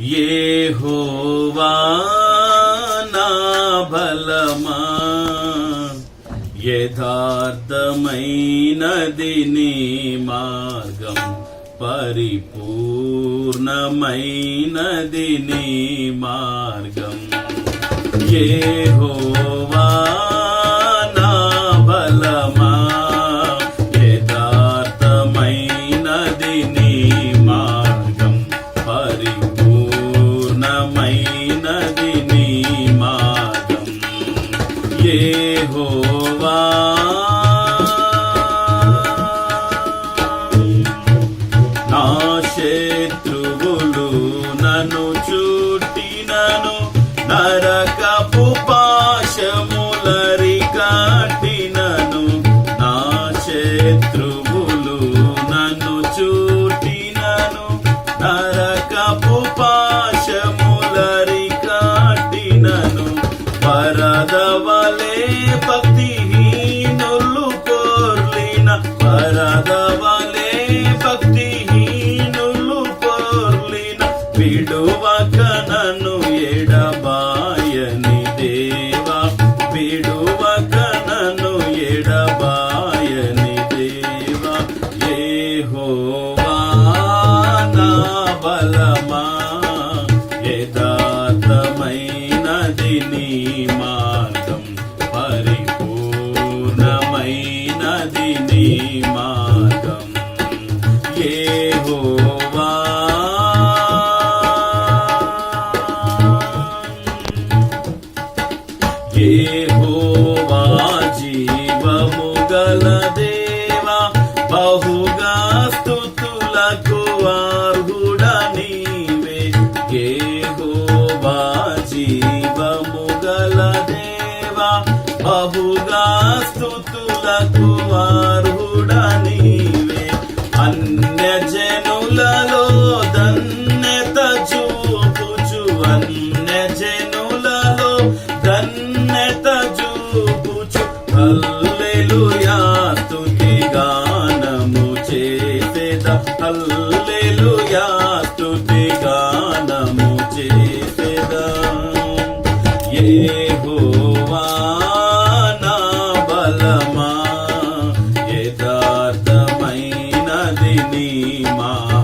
యెహోవా నా బలమా? యథార్థమైనది నీ మార్గం పరిపూర్ణమైనది నీ మార్గం. యెహోవా యెహోవా నా శత్రువులు నన్ను చుట్టినను నరకపు పాశములరి కాటినను. నా శత్రువులు నన్ను చుట్టినను నరకపు పాశములరి పరదవలే భక్తిహీనులు కోర్లిన పరదవలే భక్తిహీనులు కోర్లిన విడువక నన్ను ఎడబాయని దేవా విడువక నన్ను ఎడబాయని దేవా యెహోవా నా బలమా యథార్థమైనది నీ పరిపూర్ణమైనది స్తుతులకు అర్హుడా నీవే అన్య జనులలో ధన్యత చూపుచు అన్య జనులలో ధన్యత చూపుచు హల్లెలూయా స్తుతి గానము చేసేద. హల్లెలూయా స్తుతి గానము చేసేద. యెహోవా బలమా యథార్థమైనది నీ మా